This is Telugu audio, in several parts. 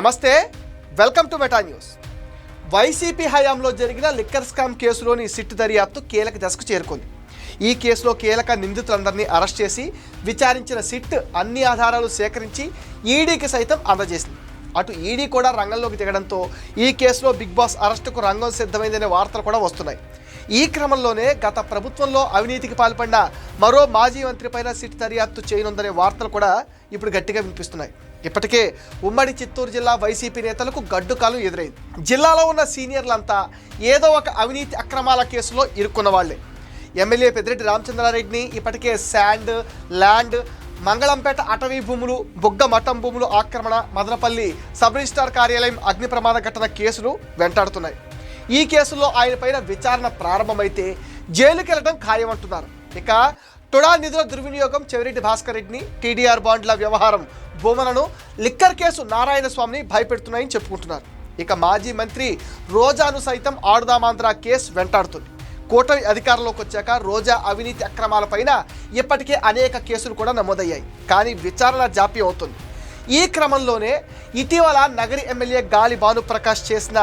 నమస్తే welcome to Meta News. YCP హయాంలో జరిగిన లిక్కర్ స్కామ్ కేసులోని సిట్ దర్యాప్తు కీలక దశకు చేరుకుంది. ఈ కేసులో కీలక నిందితులందరినీ అరెస్ట్ చేసి విచారించిన సిట్ అన్ని ఆధారాలు సేకరించి ఈడీకి సైతం అందజేసింది. అటు ఈడీ కూడా రంగంలోకి దిగడంతో ఈ కేసులో బిగ్ బాస్ అరెస్టుకు రంగం సిద్ధమైందనే వార్తలు కూడా వస్తున్నాయి. ఈ క్రమంలోనే గత ప్రభుత్వంలో అవినీతికి పాల్పడిన మరో మాజీ మంత్రిపైన సిట్ దర్యాప్తు చేయనుందనే వార్తలు కూడా ఇప్పుడు గట్టిగా వినిపిస్తున్నాయి. ఇప్పటికే ఉమ్మడి చిత్తూరు జిల్లా వైసీపీ నేతలకు గడ్డుకాలం ఎదురైంది. జిల్లాలో ఉన్న సీనియర్లంతా ఏదో ఒక అవినీతి అక్రమాల కేసులో ఇరుక్కున్న వాళ్ళే. ఎమ్మెల్యే పెద్దిరెడ్డి రామచంద్రారెడ్డిని ఇప్పటికే శాండ్ ల్యాండ్ మంగళంపేట అటవీ భూములు బుగ్గ మఠం భూములు ఆక్రమణ మదనపల్లి సబ్ రిజిస్టార్ కార్యాలయం అగ్ని ప్రమాద ఘటన కేసులు వెంటాడుతున్నాయి. ఈ కేసులో ఆయన పైన విచారణ ప్రారంభమైతే జైలుకెళ్ళడం ఖాయమంటున్నారు. ఇక టుడా నిధుల దుర్వినియోగం చెవిరెడ్డి భాస్కర్ రెడ్డిని టీడీఆర్ బాండ్ల వ్యవహారం భూములను లిక్కర్ కేసు నారాయణ స్వామిని భయపెడుతున్నాయని చెప్పుకుంటున్నారు. ఇక మాజీ మంత్రి రోజాను సైతం ఆడుదామాంధ్ర కేసు వెంటాడుతుంది. కూటమి అధికారంలోకి వచ్చాక రోజా అవినీతి అక్రమాలపైన ఇప్పటికే అనేక కేసులు కూడా నమోదయ్యాయి. కానీ విచారణ జాప్యం అవుతుంది. ఈ క్రమంలోనే ఇటీవల నగరి ఎమ్మెల్యే గాలి భానుప్రకాష్ చేసిన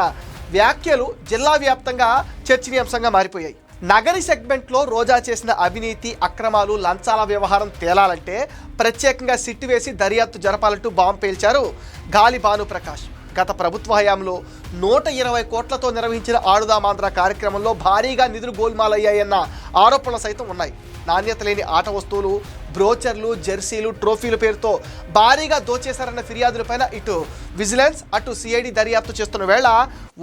వ్యాఖ్యలు జిల్లా వ్యాప్తంగా చర్చనీయాంశంగా మారిపోయాయి. నగరి సెగ్మెంట్లో రోజా చేసిన అవినీతి అక్రమాలు లంచాల వ్యవహారం తేలాలంటే ప్రత్యేకంగా సిట్టు వేసి దర్యాప్తు జరపాలంటూ బాంబు పేల్చారు గాలి భానుప్రకాష్ గత ప్రభుత్వ హయాంలో నూట ఇరవై కోట్లతో నిర్వహించిన ఆడుదామాంధ్ర కార్యక్రమంలో భారీగా నిధులు గోల్మాలయ్యాయన్న ఆరోపణలు సైతం ఉన్నాయి. నాణ్యత లేని ఆట వస్తువులు బ్రోచర్లు జెర్సీలు ట్రోఫీల పేరుతో భారీగా దోచేశారన్న ఫిర్యాదులపైన ఇటు విజిలెన్స్ అటు సిఐడి దర్యాప్తు చేస్తున్న వేళ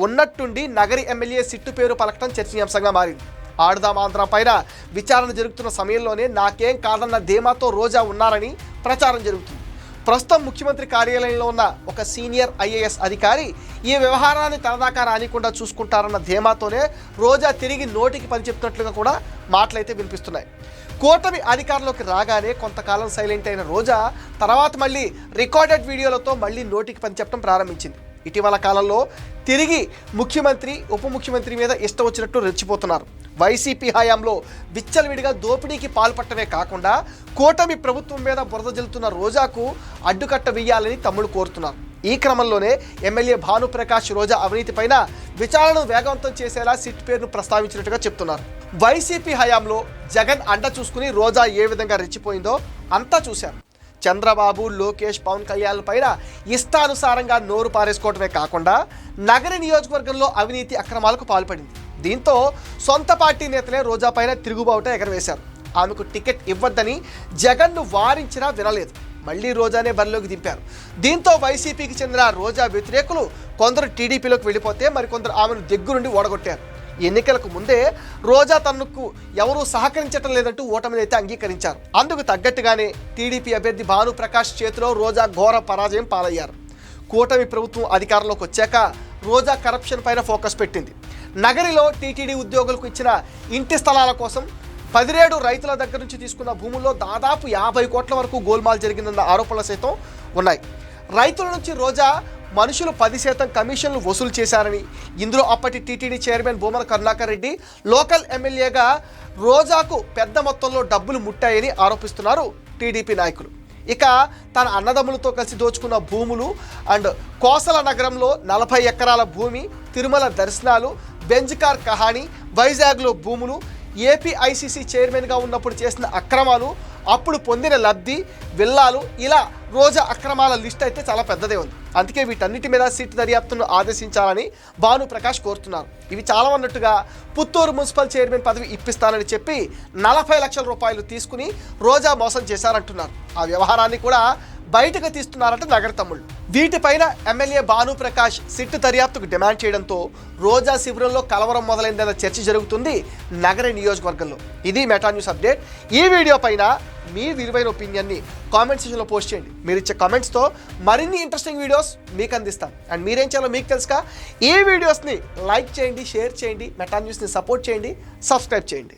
ఉన్నట్టుండి నగరి ఎమ్మెల్యే సిట్టు పేరు పలకటం చర్చనీయాంశంగా మారింది. ఆడుదాం పైన విచారణ జరుగుతున్న సమయంలోనే నాకేం కాదన్న ధీమాతో రోజా ఉన్నారని ప్రచారం జరుగుతుంది. ప్రస్తుతం ముఖ్యమంత్రి కార్యాలయంలో ఉన్న ఒక సీనియర్ ఐఏఎస్ అధికారి ఈ వ్యవహారాన్ని తనదాకా రానికుండా చూసుకుంటారన్న ధీమాతోనే రోజా తిరిగి నోటికి పని చెప్తున్నట్లుగా కూడా మాటలైతే వినిపిస్తున్నాయి. కూటమి అధికారంలోకి రాగానే కొంతకాలం సైలెంట్ అయిన రోజా తర్వాత మళ్ళీ రికార్డెడ్ వీడియోలతో మళ్ళీ నోటికి పని చెప్పడం ప్రారంభించింది. ఇటీవల కాలంలో తిరిగి ముఖ్యమంత్రి ఉప ముఖ్యమంత్రి మీద ఇష్టం వచ్చినట్టు రెచ్చిపోతున్నారు. వైసీపీ హయాంలో విచ్చలవిడిగా దోపిడీకి పాల్పట్టమే కాకుండా కూటమి ప్రభుత్వం మీద బురద జల్లుతున్న రోజాకు అడ్డుకట్ట వేయాలని తమ్ముడు కోరుతున్నారు. ఈ క్రమంలోనే ఎమ్మెల్యే భానుప్రకాష్ రోజా అవినీతిపైన విచారణను వేగవంతం చేసేలా సిట్ పేరును ప్రస్తావించినట్టుగా చెప్తున్నారు. వైసీపీ హయాంలో జగన్ అండ చూసుకుని రోజా ఏ విధంగా రెచ్చిపోయిందో అంతా చూశారు. చంద్రబాబు లోకేష్ పవన్ కళ్యాణ్ పైన ఇష్టానుసారంగా నోరు పారేసుకోవడమే కాకుండా నగర నియోజకవర్గంలో అవినీతి అక్రమాలకు పాల్పడింది. దీంతో సొంత పార్టీ నేతలే రోజా పైన తిరుగుబావుట ఎగరవేశారు. ఆమెకు టికెట్ ఇవ్వద్దని జగన్ను వారించినా వినలేదు. మళ్ళీ రోజానే బరిలోకి దింపారు. దీంతో వైసీపీకి చెందిన రోజా వ్యతిరేకులు కొందరు టీడీపీలోకి వెళ్ళిపోతే మరికొందరు ఆమెను దగ్గరుండి ఓడగొట్టారు. ఎన్నికలకు ముందే రోజా తనకు ఎవరూ సహకరించటం లేదంటూ ఓటమిని అయితే అంగీకరించారు. అందుకు తగ్గట్టుగానే టీడీపీ అభ్యర్థి భానుప్రకాష్ చేతిలో రోజా ఘోర పరాజయం పాలయ్యారు. కూటమి ప్రభుత్వం అధికారంలోకి వచ్చాక రోజా కరప్షన్ పైన ఫోకస్ పెట్టింది. నగరిలో టీటీడీ ఉద్యోగులకు ఇచ్చిన ఇంటి స్థలాల కోసం పదిరేడు రైతుల దగ్గర నుంచి తీసుకున్న భూముల్లో దాదాపు యాభై కోట్ల వరకు గోల్మాల్ జరిగిందన్న ఆరోపణలు సైతం ఉన్నాయి. రైతుల నుంచి రోజా మనుషులు పది శాతం కమిషన్లు వసూలు చేశారని. ఇందులో అప్పటి TTD chairman Bhumana Karunakar Reddy local ఎమ్మెల్యేగా రోజాకు పెద్ద మొత్తంలో డబ్బులు ముట్టాయని ఆరోపిస్తున్నారు టీడీపీ నాయకులు. ఇక తన అన్నదమ్ములతో కలిసి దోచుకున్న భూములు అండ్ కోసల నగరంలో నలభై ఎకరాల భూమి తిరుమల దర్శనాలు బెంజ్ కార్ కహాని వైజాగ్లో భూములు ఏపీ ఐసీసీ చైర్మన్గా ఉన్నప్పుడు చేసిన అక్రమాలు అప్పుడు పొందిన లబ్ధి విల్లాలు ఇలా రోజా అక్రమాల లిస్ట్ అయితే చాలా పెద్దదే ఉంది. అందుకే వీటన్నిటి మీద సిట్ దర్యాప్తును ఆదేశించాలని భాను ప్రకాష్ కోరుతున్నారు. ఇవి చాలా ఉన్నట్టుగా పుత్తూరు మున్సిపల్ చైర్మన్ పదవి ఇప్పిస్తానని చెప్పి నలభై లక్షల రూపాయలు తీసుకుని రోజా మోసం చేశారంటున్నారు. ఆ వ్యవహారాన్ని కూడా బయటకు తీస్తున్నారంట నగర తమ్ముళ్ళు. వీటిపైన ఎమ్మెల్యే భానుప్రకాష్ సిట్టు దర్యాప్తుకు డిమాండ్ చేయడంతో రోజా శిబిరంలో కలవరం మొదలైందన్న చర్చ జరుగుతుంది నగర నియోజకవర్గంలో. ఇది మెటా న్యూస్ అప్డేట్. ఈ వీడియో పైన మీ విలువైన ఒపీనియన్ని కామెంట్ సెక్షన్లో పోస్ట్ చేయండి. మీరు ఇచ్చే కామెంట్స్తో మరిన్ని ఇంట్రెస్టింగ్ వీడియోస్ మీకు అందిస్తాం అండ్ మీరేం చేయాలో మీకు తెలుసుక ఈ వీడియోస్ని లైక్ చేయండి షేర్ చేయండి మెటా న్యూస్ని సపోర్ట్ చేయండి సబ్స్క్రైబ్ చేయండి.